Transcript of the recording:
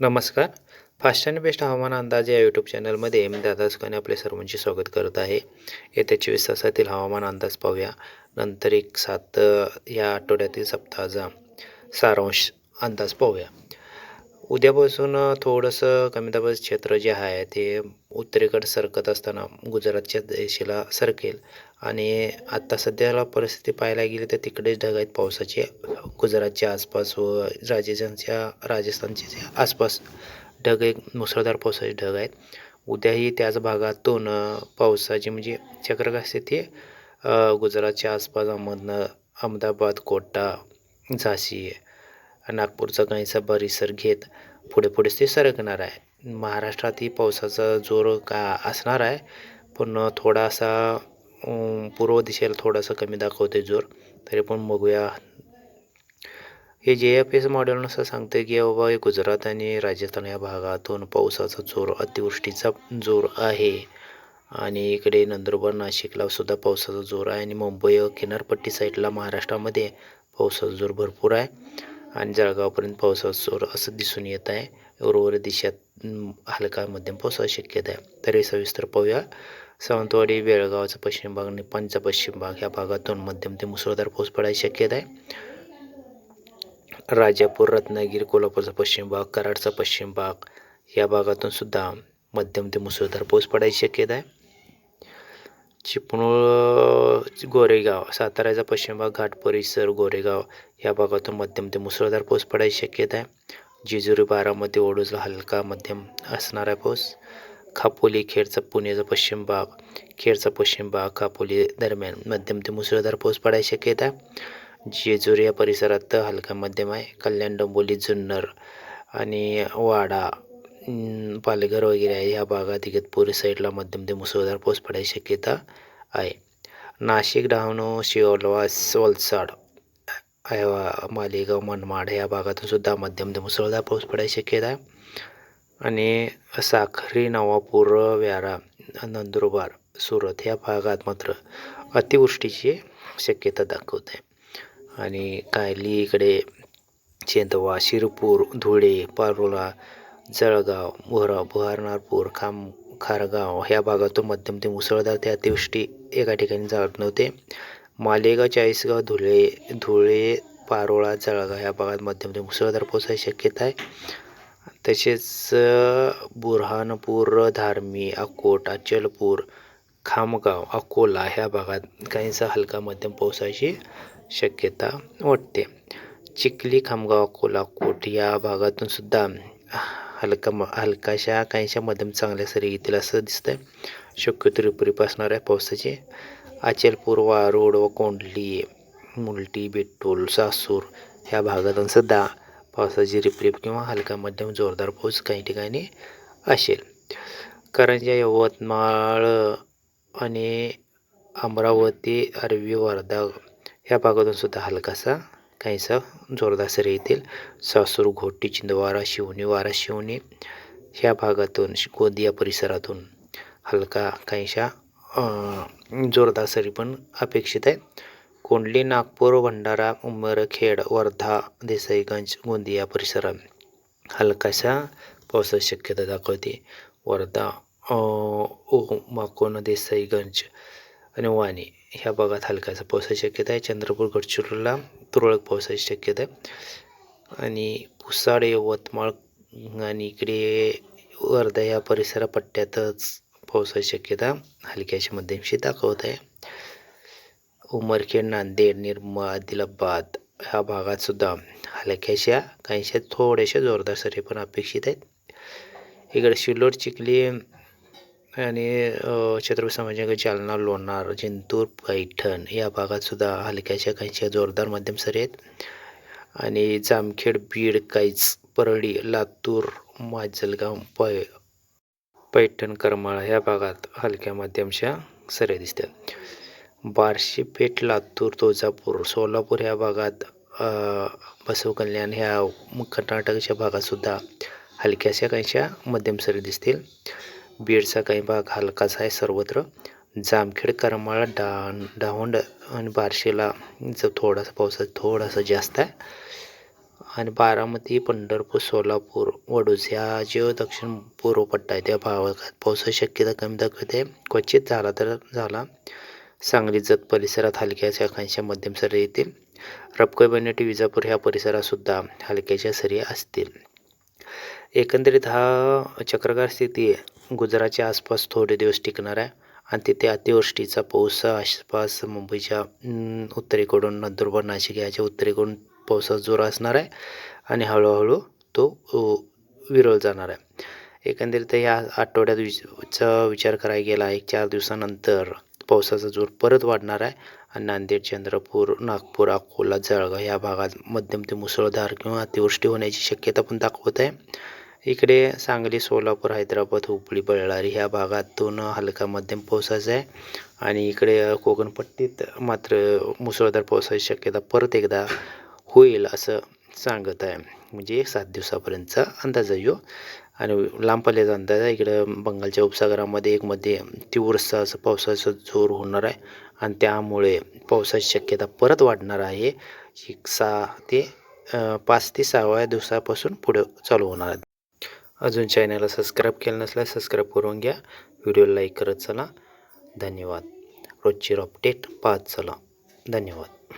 नमस्कार. Fast and best हवामान अंदाज या यूट्यूब चॅनलमध्ये मी दादा सुखाने आपले सर्वांचे स्वागत करत आहे. येत्या चोवीस तासातील हवामान अंदाज पाहूया. नंतर एक सात या आठवड्यातील सप्ताहाचा सारांश अंदाज पाहूया. उद्यापासून थोडंसं कमी दाबाचं क्षेत्र जे आहे ते उत्तरेकडे सरकत असताना गुजरातच्या दिशेला सरकेल. आणि आत्ता सध्याला परिस्थिती पाहायला गेली तर तिकडेच ढग आहेत पावसाचे. गुजरातच्या आसपास व राजस्थानच्या राजस्थानच्या आसपास ढग एक मुसळधार पावसाचे ढग आहेत. उद्याही त्याच भागातून पावसाची म्हणजे चक्र असते ते गुजरातच्या आसपास अहमदन अहमदाबाद कोटा झाशी नागपूरचा काहीसा परिसर घेत पुढे पुढेच ते सरकणार आहे. महाराष्ट्रातही पावसाचा जोर का असणार आहे पण थोडासा पूर्व दिशेला थोडासा कमी दाखवते जोर. तरी पण बघूया. हे जे एफ एस मॉडेलनुसार सांगते की बाबा गुजरात आणि राजस्थान या भागातून पावसाचा जोर अतिवृष्टीचा जोर आहे. आणि इकडे नंदुरबार नाशिकला सुद्धा पावसाचा जोर आहे आणि मुंबई किनारपट्टी साईडला महाराष्ट्रामध्ये पावसाचा जोर भरपूर आहे. आणि जळगावपर्यंत पावसाचा जोर असं दिसून येत आहे. उर्वरित दिशात हलका मध्यम पावसाची शक्यता आहे. तरी सविस्तर पाहूया. सावंतवाडी बेळगावचा पश्चिम भाग आणि पंचा पश्चिम भाग ह्या भागातून मध्यम ते मुसळधार पाऊस पडायची शक्यता आहे. राजापूर रत्नागिरी कोल्हापूरचा पश्चिम भाग कराडचा पश्चिम भाग या भागातून सुद्धा मध्यम ते मुसळधार पाऊस पडायची शक्यता आहे. चिपळूण गोरेगाव साताऱ्याचा पश्चिम भाग घाट परिसर गोरेगाव या भागातून मध्यम ते मुसळधार पाऊस पडायची शक्यता आहे. जेजुरी बारामती ओढूचा हलका मध्यम असणार आहे पाऊस. खापोली खेडचा पुण्याचा पश्चिम भाग खेडचा पश्चिम भाग खापोली दरम्यान मध्यम ते मुसळधार पाऊस पडायची शक्यता आहे. जेजुरी या परिसरात हलका मध्यम आहे. कल्याण डोंबोली जुन्नर आणि वाडा पालघर वगैरे आहे. या भागात इगतपुरी साईडला मध्यम ते मुसळधार पाऊस पडायची शक्यता आहे. नाशिक डहाणू शिवलवास वलसाड आयवा मालेगाव मनमाड या भागातून सुद्धा मध्यम ते मुसळधार पाऊस पडायची शक्यता आहे. आणि साखरी नवापूर व्यारा नंदुरबार सुरत या भागात मात्र अतिवृष्टीची शक्यता दाखवते आणि कायली इकडे चेंदवा शिरपूर धुळे पारोला जळगाव भोराव बुहारनारपूर खाम खारगाव ह्या भागातून मध्यम ते मुसळधार ते अतिवृष्टी एका ठिकाणी जाणवते मालेगाव चाळीसगाव धुळे धुळे पारोळा जळगाव ह्या भागात मध्यम ते मुसळधार पावसाची शक्यता आहे. तसेच बुरहानपूर धारमी अकोट अचलपूर खामगाव अकोला ह्या भागात काहीसा हलका मध्यम पावसाची शक्यता वाटते. चिखली खामगाव अकोला कोट या भागातून सुद्धा हलका म हलकाशा काहीशा मध्यम चांगल्या सरी येतील असं दिसतंय. शक्यतो रिपरिप असणार आहे पावसाची अचलपूर वारोड व कोंडली मुलटी बेटोल सासूर ह्या भागातून सुद्धा पावसाची रिपरिप किंवा हलका मध्यम जोरदार पाऊस काही ठिकाणी असेल. करंजा यवतमाळ आणि अमरावती अरवी वर्धा ह्या भागातून सुद्धा हलकासा काहीसा जोरदार सरी येतील सासूर घोटी चिंदवारा शिवणी वारा शिवणी ह्या भागातून गोंदिया परिसरातून हलका काहीशा जोरदार सरी पण अपेक्षित आहे कोंडली नागपूर भंडारा उमरखेड वर्धा देसाईगंज गोंदिया परिसरात हलकाशा पावसाची शक्यता दाखवते. वर्धा ओ माकोन देसाईगंज आणि वाणी ह्या भागात हलकाचा पावसाची शक्यता आहे. चंद्रपूर गडचिरोलीला तुरळक पावसाची शक्यता आहे. आणि पुसाड यवतमाळ आणि इकडे वर्धा या परिसरा पट्ट्यातच पावसाची शक्यता हलक्याशी मध्यमशी दाखवत आहे. उमरखेड नांदेड निर्मळ आदिलाबाद ह्या भागातसुद्धा हलक्याशा काहीशा थोड्याशा जोरदार सरी पण अपेक्षित आहेत. इकडे शिल्लोड चिखली आणि छत्रपती संभाजीनगर जालना लोणार जिंतूर पैठण या भागात सुद्धा हलक्याशा काहीशा जोरदार मध्यम सरी आहेत. आणि जामखेड बीड काईच परळी लातूर माजलगाव पै पैठण करमाळा ह्या भागात हलक्या मध्यमशा सऱ्या दिसतात. बार्शी पेठ लातूर तुळजापूर सोलापूर ह्या भागात बसवकल्याण ह्या कर्नाटकच्या भागातसुद्धा हलक्याशा काहीशा मध्यम सरी दिसतील. बीडचा काही भाग हलकाच आहे. सर्वत्र जामखेड करमाळा डा डहावंड आणि बार्शीला जो थोडासा पावसाचा थोडासा जास्त आहे. आणि बारामती पंढरपूर सोलापूर वडूज ह्या जो दक्षिण पूर्व पट्टा आहे त्या भागात पावसाची शक्यता कमी दाखवते क्वचित झाला तर झाला. सांगली जत परिसरात हलक्याच्या आकांक्षा मध्यम सरी येतील. रपकोई बनेटी विजापूर ह्या परिसरातसुद्धा हलक्याच्या सरी असतील. एकंदरीत हा चक्रकार स्थिती गुजरातच्या आसपास थोडे दिवस टिकणार आहे. आणि तिथे अतिवृष्टीचा पाऊस आसपास मुंबईच्या उत्तरेकडून नंदुरबार नाशिक याच्या उत्तरेकडून पावसाचा जोर असणार आहे. आणि हळूहळू तो विरळ जाणार आहे. एकंदरीत या आठवड्यात विचा विचार करायला गेला एक चार दिवसानंतर पावसाचा जोर परत वाढणार आहे. आणि नांदेड चंद्रपूर नागपूर अकोला जळगाव या भागात मध्यम ते मुसळधार किंवा अतिवृष्टी होण्याची शक्यता पण दाखवत आहे. इकडे सांगली सोलापूर हैदराबाद हुबळी बळ्ळारी ह्या भागातून हलका मध्यम पावसाचा आहे. आणि इकडे कोकणपट्टीत मात्र मुसळधार पावसाची शक्यता परत एकदा होईल असं सांगत आहे. म्हणजे एक सात दिवसापर्यंतचा अंदाज आहे ह्यो. आणि लांब पल्ल्याचा अंदाज आहे. इकडं बंगालच्या उपसागरामध्ये एक मध्ये तीव्रसा असं पावसाचा जोर होणार आहे. आणि त्यामुळे पावसाची शक्यता परत वाढणार आहे. एक सहा ते पाच ते सहाव्या दिवसापासून पुढं चालू होणार आहे. अजून चॅनलला सबस्क्राईब केलं नसल्यास सबस्क्राईब करून घ्या. व्हिडिओ लाईक करत चला. धन्यवाद. रोजची अपडेट पाहत चला. धन्यवाद.